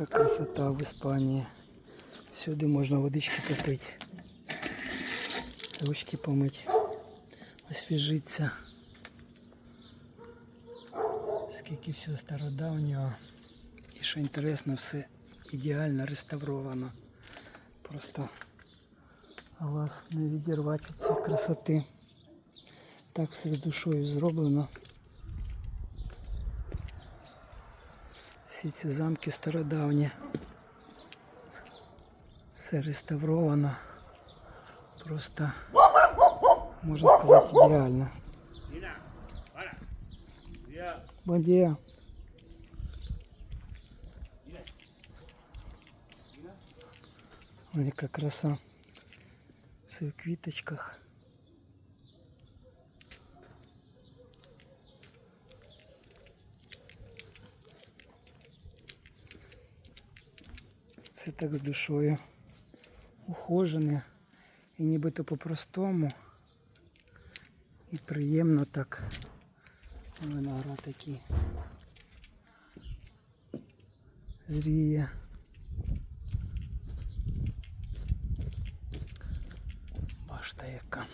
Яка красота в Іспанії. Всюди можна водички попити. Ручки помити. Освіжитися. Скільки всього стародавнього. І що інтересно, все ідеально реставровано. Просто вас не відірвати від цієї красоти. Так все з душою зроблено. Всі ці замки стародавні. Все реставровано. Просто можна сказати ідеально. Бон дія. Ой, яка краса. Все в квіточках. Все так з душою. Ухожене. І нібито по-простому. І приємно так. Виноград такий. Зріє. Башта яка.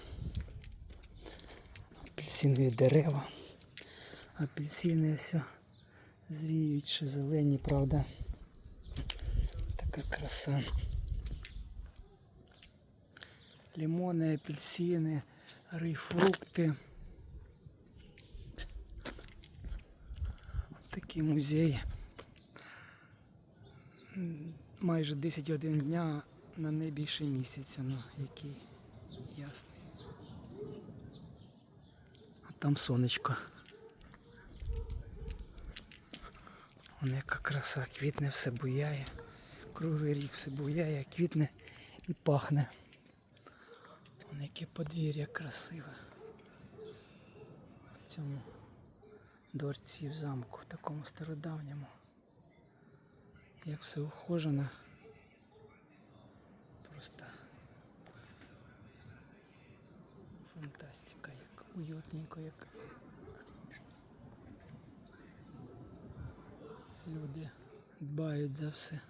Апельсинові дерева. Апельсини все зріють, ще зелені, правда. Така краса. Лимони, апельсини, рейфрукти. Такий музей. Майже 10 годин дня на ще місяця, ну який ясний. А там сонечко. Вон яка краса, квітне все буяє. Круглий рік все буяє, квітне і пахне. Вон яке подвір'я красиве. В цьому дворці в замку, в такому стародавньому. Як все ухожено. Просто фантастика, як уютненько, як люди дбають за все.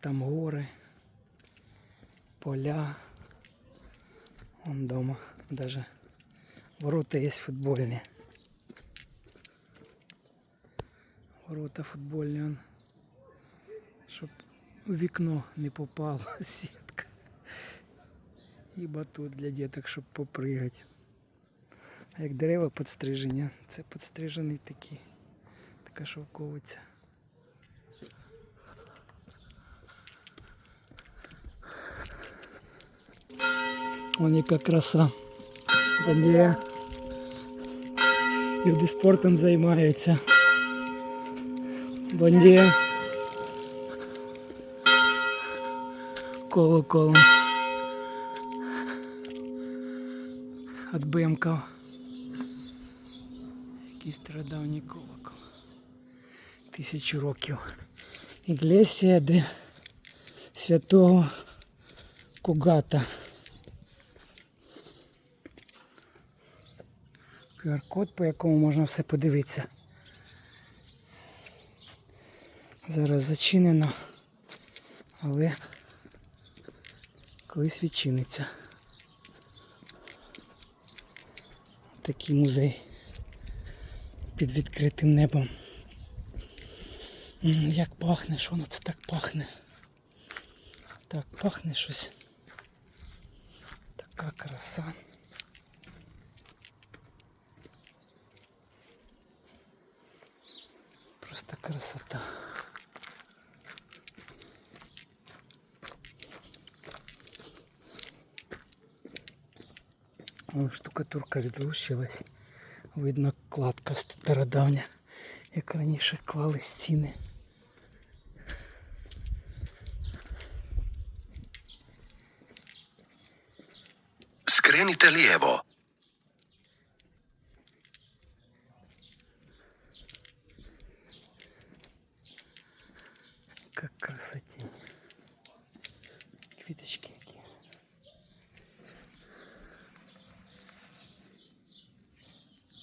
Там гори, поля. Вон дома даже ворота є футбольні. Ворота футбольні, он, щоб у вікно не попала сітка. І батут для діток, щоб попригати. А як дерева підстрижені, це підстрижений такий, така шовковиця. Вон яка краса. Де люди спортом займаються. Бандія. Коло колом. Отбимкав. Який стародавній колокол. Тисячу років. Іглесія де святого Кугата. QR-код, по якому можна все подивитися. Зараз зачинено, але колись відчиниться. Такий музей під відкритим небом. Як пахне, що воно це так пахне. Так пахне щось. Така краса. Просто красота. Вон штукатурка відлучилась. Видно кладка стародавня, як раніше клали стіни. Screenite lievo. красоті. квиточки.